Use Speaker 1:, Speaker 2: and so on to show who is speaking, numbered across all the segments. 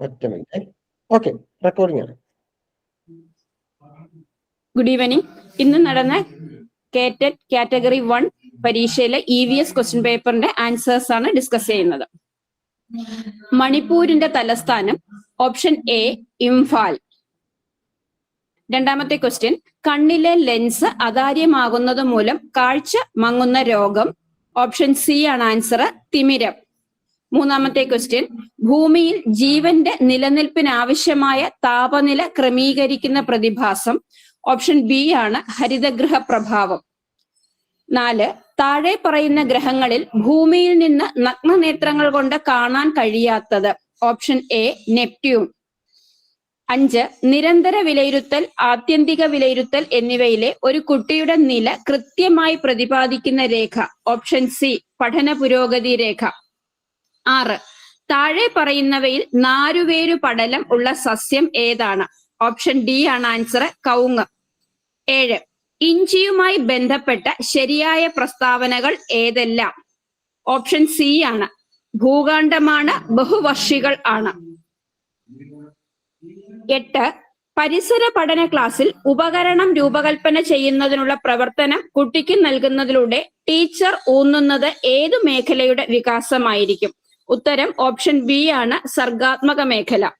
Speaker 1: ഒറ്റ minute okay recording ആണ്.
Speaker 2: Good evening ഇന്ന് നടന്ന കേറ്റഡ് കാറ്റഗറി വൺ പരീക്ഷയിലെ ഇ വി എസ് ക്വസ്റ്റ്യൻ പേപ്പറിന്റെ ആൻസേഴ്സ് ആണ് ഡിസ്കസ് ചെയ്യുന്നത്. മണിപ്പൂരിന്റെ തലസ്ഥാനം ഓപ്ഷൻ എ ഇംഫാൽ. രണ്ടാമത്തെ ക്വസ്റ്റ്യൻ കണ്ണിലെ ലെൻസ് അതാര്യമാകുന്നത് മൂലം കാഴ്ച മങ്ങുന്ന രോഗം. ഓപ്ഷൻ സി ആണ് ആൻസർ തിമിരം. മൂന്നാമത്തെ ക്വസ്റ്റ്യൻ ഭൂമിയിൽ ജീവന്റെ നിലനിൽപ്പിന് ആവശ്യമായ താപനില ക്രമീകരിക്കുന്ന പ്രതിഭാസം. ഓപ്ഷൻ ബി ആണ് ഹരിതഗൃഹ പ്രഭാവം നാല് താഴെ പറയുന്ന ഗ്രഹങ്ങളിൽ ഭൂമിയിൽ നിന്ന് നഗ്നനേത്രങ്ങൾ കൊണ്ട് കാണാൻ കഴിയാത്തത്. Option A Neptune. അഞ്ച് നിരന്തര വിലയിരുത്തൽ ആത്യന്തിക വിലയിരുത്തൽ എന്നിവയിലെ ഒരു കുട്ടിയുടെ നില കൃത്യമായി പ്രതിപാദിക്കുന്ന രേഖ. ഓപ്ഷൻ സി പഠന പുരോഗതി രേഖ. ആറ്. താഴെ പറയുന്നവയിൽ നാരുവേരു പടലം ഉള്ള സസ്യം ഏതാണ്? ഓപ്ഷൻ ഡി ആണ് ആൻസർ കൗങ്ങ് ഏഴ്. ഇഞ്ചിയുമായി ബന്ധപ്പെട്ട ശരിയായ പ്രസ്താവനകൾ ഏതെല്ലാം? ഓപ്ഷൻ സി ആണ്. ഭൂഖണ്ഡമാണ് ബഹുവർഷികൾ ആണ്. എട്ട്. പരിസര പഠന ക്ലാസ്സിൽ ഉപകരണം രൂപകൽപ്പന ചെയ്യുന്നതിനുള്ള പ്രവർത്തനം കുട്ടിക്ക് നൽകുന്നതിലൂടെ ടീച്ചർ ഊന്നുന്നത് ഏതു മേഖലയുടെ വികാസമായിരിക്കും? ഉത്തരം ഓപ്ഷൻ ബി ആണ് സർഗാത്മക മേഖല.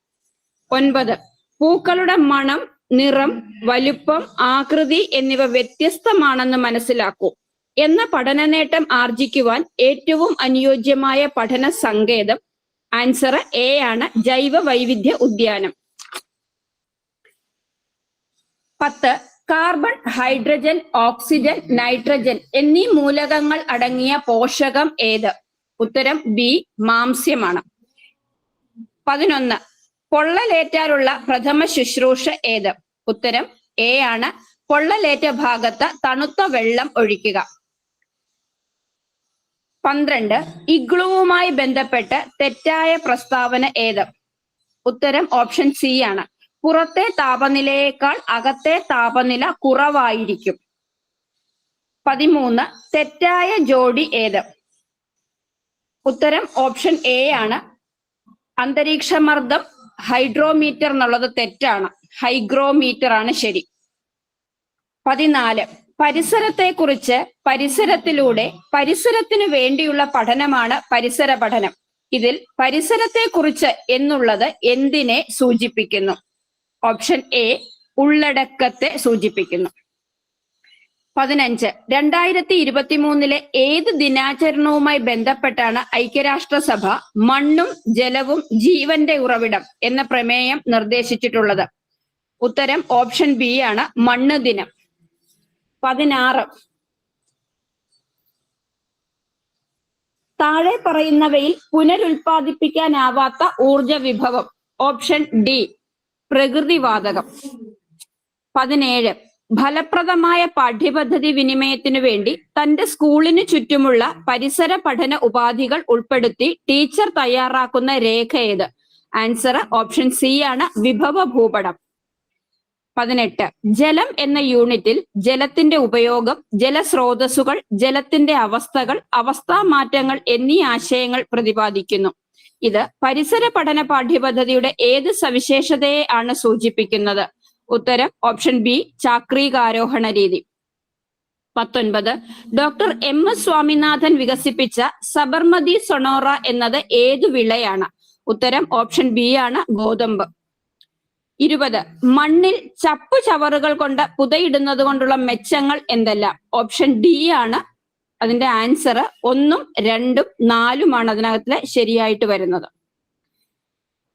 Speaker 2: ഒൻപത്. പൂക്കളുടെ മണം നിറം വലുപ്പം ആകൃതി എന്നിവ വ്യത്യസ്തമാണെന്ന് മനസ്സിലാക്കൂ. എന്ന പഠന നേട്ടം ആർജിക്കുവാൻ ഏറ്റവും അനുയോജ്യമായ പഠന സങ്കേതം ആൻസർ എ ആണ് ജൈവ വൈവിധ്യ ഉദ്യാനം. പത്ത്. കാർബൺ ഹൈഡ്രജൻ ഓക്സിജൻ നൈട്രജൻ എന്നീ മൂലകങ്ങൾ അടങ്ങിയ പോഷകം ഏത്? ഉത്തരം ബി മാംസ്യമാണ്. പതിനൊന്ന് പൊള്ളലേറ്റാലുള്ള പ്രഥമ ശുശ്രൂഷ ഏത്? ഉത്തരം എ ആണ്. പൊള്ളലേറ്റ ഭാഗത്ത് തണുത്ത വെള്ളം ഒഴിക്കുക. പന്ത്രണ്ട് ഇഗ്ലുവുമായി ബന്ധപ്പെട്ട് തെറ്റായ പ്രസ്താവന ഏത്? ഉത്തരം ഓപ്ഷൻ സി ആണ്. പുറത്തെ താപനിലയേക്കാൾ അകത്തെ താപനില കുറവായിരിക്കും. പതിമൂന്ന് തെറ്റായ ജോഡി ഏത്? ഉത്തരം ഓപ്ഷൻ എ ആണ്. അന്തരീക്ഷമർദ്ദം ഹൈഡ്രോമീറ്റർ എന്നുള്ളത് തെറ്റാണ്. ഹൈഗ്രോമീറ്റർ ആണ് ശരി. പതിനാല്. പരിസരത്തെ കുറിച്ച് പരിസരത്തിലൂടെ പരിസരത്തിന് വേണ്ടിയുള്ള പഠനമാണ് പരിസര പഠനം. ഇതിൽ പരിസരത്തെ കുറിച്ച് എന്നുള്ളത് എന്തിനെ സൂചിപ്പിക്കുന്നു? ഓപ്ഷൻ എ ഉള്ളടക്കത്തെ സൂചിപ്പിക്കുന്നു. പതിനഞ്ച്. രണ്ടായിരത്തി ഇരുപത്തി മൂന്നിലെ ഏത് ദിനാചരണവുമായി ബന്ധപ്പെട്ടാണ് ഐക്യരാഷ്ട്രസഭ മണ്ണും ജലവും ജീവന്റെ ഉറവിടം എന്ന പ്രമേയം നിർദ്ദേശിച്ചിട്ടുള്ളത്? ഉത്തരം ഓപ്ഷൻ ബി ആണ് മണ്ണ് ദിനം. പതിനാറ്. താഴെ പറയുന്നവയിൽ പുനരുൽപാദിപ്പിക്കാനാവാത്ത ഊർജ വിഭവം. ഓപ്ഷൻ ഡി പ്രകൃതിവാതകം. പതിനേഴ്. ഫലപ്രദമായ പാഠ്യപദ്ധതി വിനിമയത്തിനു വേണ്ടി തന്റെ സ്കൂളിന് ചുറ്റുമുള്ള പരിസര പഠന ഉപാധികൾ ഉൾപ്പെടുത്തി ടീച്ചർ തയ്യാറാക്കുന്ന രേഖ ഏത്? ആൻസർ ഓപ്ഷൻ സി ആണ് വിഭവ ഭൂപടം. പതിനെട്ട്. ജലം എന്ന യൂണിറ്റിൽ ജലത്തിന്റെ ഉപയോഗം ജലസ്രോതസ്സുകൾ ജലത്തിന്റെ അവസ്ഥകൾ അവസ്ഥാ മാറ്റങ്ങൾ എന്നീ ആശയങ്ങൾ പ്രതിപാദിക്കുന്നു. ഇത് പരിസര പഠന പാഠ്യപദ്ധതിയുടെ ഏത് സവിശേഷതയെ ആണ് സൂചിപ്പിക്കുന്നത്? ഉത്തരം ഓപ്ഷൻ ബി ചാക്രീകാരോഹണ രീതി. പത്തൊൻപത് ഡോക്ടർ എം എസ് സ്വാമിനാഥൻ വികസിപ്പിച്ച സബർമതി സൊണോറ എന്നത് ഏതു വിളയാണ്? ഉത്തരം ഓപ്ഷൻ ബി ആണ് ഗോതമ്പ്. ഇരുപത് മണ്ണിൽ ചപ്പു ചവറുകൾ കൊണ്ട് പുതയിടുന്നത് കൊണ്ടുള്ള മെച്ചങ്ങൾ എന്തെല്ലാം? ഓപ്ഷൻ ഡി ആണ് അതിന്റെ ആൻസർ ഒന്നും രണ്ടും നാലുമാണ് അതിനകത്തിലെ ശരിയായിട്ട് വരുന്നത്.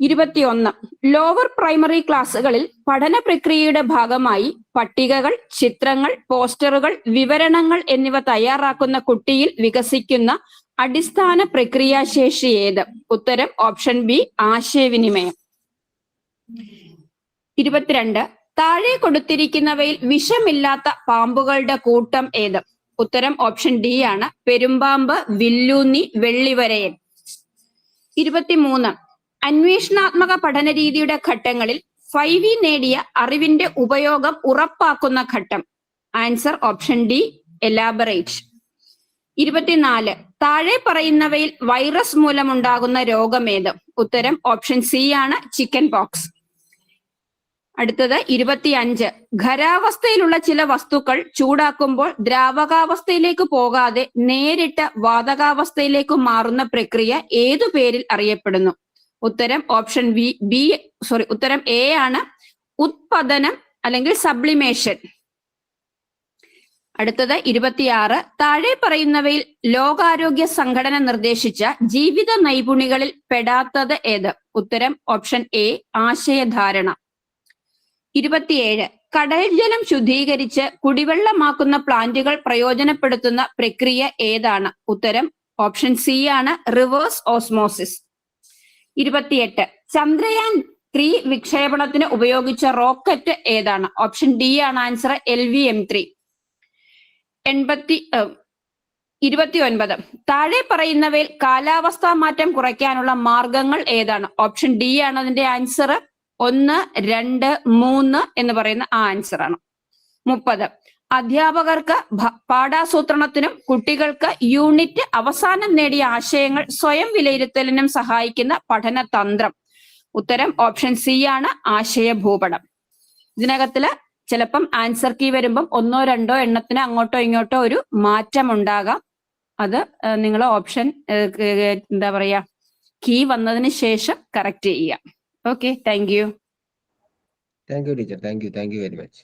Speaker 2: ഇരുപത്തിയൊന്ന്. ലോവർ പ്രൈമറി ക്ലാസ്സുകളിൽ പഠന പ്രക്രിയയുടെ ഭാഗമായി പട്ടികകൾ ചിത്രങ്ങൾ പോസ്റ്ററുകൾ വിവരണങ്ങൾ എന്നിവ തയ്യാറാക്കുന്ന കുട്ടിയിൽ വികസിക്കുന്ന അടിസ്ഥാന പ്രക്രിയാശേഷി ഏത്? ഉത്തരം ഓപ്ഷൻ ബി ആശയവിനിമയം. ഇരുപത്തിരണ്ട്. താഴെ കൊടുത്തിരിക്കുന്നവയിൽ വിഷമില്ലാത്ത പാമ്പുകളുടെ കൂട്ടം ഏത്? ഉത്തരം ഓപ്ഷൻ ഡി ആണ്. പെരുമ്പാമ്പ് വില്ലൂന്നി വെള്ളിവരയൻ. ഇരുപത്തിമൂന്ന്. അന്വേഷണാത്മക പഠന രീതിയുടെ ഘട്ടങ്ങളിൽ ഫൈവ് ഇ നേടിയ അറിവിന്റെ ഉപയോഗം ഉറപ്പാക്കുന്ന ഘട്ടം. ആൻസർ ഓപ്ഷൻ ഡി എലാബറേറ്റ് ഇരുപത്തിനാല് താഴെ പറയുന്നവയിൽ വൈറസ് മൂലമുണ്ടാകുന്ന രോഗമേത്? ഉത്തരം ഓപ്ഷൻ സി ആണ് ചിക്കൻ പോക്സ് അടുത്തത് ഇരുപത്തിയഞ്ച് ഖരാവസ്ഥയിലുള്ള ചില വസ്തുക്കൾ ചൂടാക്കുമ്പോൾ ദ്രാവകാവസ്ഥയിലേക്ക് പോകാതെ നേരിട്ട് വാതകാവസ്ഥയിലേക്ക് മാറുന്ന പ്രക്രിയ ഏതു പേരിൽ അറിയപ്പെടുന്നു? ഉത്തരം ഓപ്ഷൻ വി ബി സോറി ഉത്തരം എ ആണ് ഉത്പതനം അല്ലെങ്കിൽ സബ്ലിമേഷൻ. അടുത്തത് ഇരുപത്തിയാറ്. താഴെ പറയുന്നവയിൽ ലോകാരോഗ്യ സംഘടന നിർദ്ദേശിച്ച ജീവിത നൈപുണികളിൽ പെടാത്തത് ഏത്? ഉത്തരം ഓപ്ഷൻ എ ആശയധാരണ. ഇരുപത്തിയേഴ്. കടൽ ജലം ശുദ്ധീകരിച്ച് കുടിവെള്ളമാക്കുന്ന പ്ലാന്റുകൾ പ്രയോജനപ്പെടുത്തുന്ന പ്രക്രിയ ഏതാണ്? ഉത്തരം ഓപ്ഷൻ സി ആണ് റിവേഴ്സ് ഓസ്മോസിസ്. ഇരുപത്തിയെട്ട്. ചന്ദ്രയാൻ ത്രീ വിക്ഷേപണത്തിന് ഉപയോഗിച്ച റോക്കറ്റ് ഏതാണ്? ഓപ്ഷൻ ഡി ആണ് answer L V M three എൺപത്തി ഇരുപത്തി ഒൻപത് താഴെ പറയുന്നവയിൽ കാലാവസ്ഥാ മാറ്റം കുറയ്ക്കാനുള്ള മാർഗങ്ങൾ ഏതാണ്? ഓപ്ഷൻ ഡി ആണ് അതിന്റെ ആൻസർ ഒന്ന് രണ്ട് മൂന്ന് എന്ന് പറയുന്ന ആ ആൻസർ ആണ്. മുപ്പത്. അധ്യാപകർക്ക് പാഠാസൂത്രണത്തിനും കുട്ടികൾക്ക് യൂണിറ്റ് അവസാനം നേടിയ ആശയങ്ങൾ സ്വയം വിലയിരുത്തലിനും സഹായിക്കുന്ന പഠന തന്ത്രം ഉത്തരം ഓപ്ഷൻ സി ആണ് ആശയഭൂപടം. ഇതിനകത്തിൽ ചിലപ്പം ആൻസർ കീ വരുമ്പം ഒന്നോ രണ്ടോ എണ്ണത്തിന് അങ്ങോട്ടോ ഇങ്ങോട്ടോ ഒരു മാറ്റം ഉണ്ടാകാം അത് നിങ്ങൾ ഓപ്ഷൻ എന്താ പറയാ കീ വന്നതിന് ശേഷം കറക്റ്റ് ചെയ്യാം okay thank you
Speaker 1: thank you teacher thank you thank you very much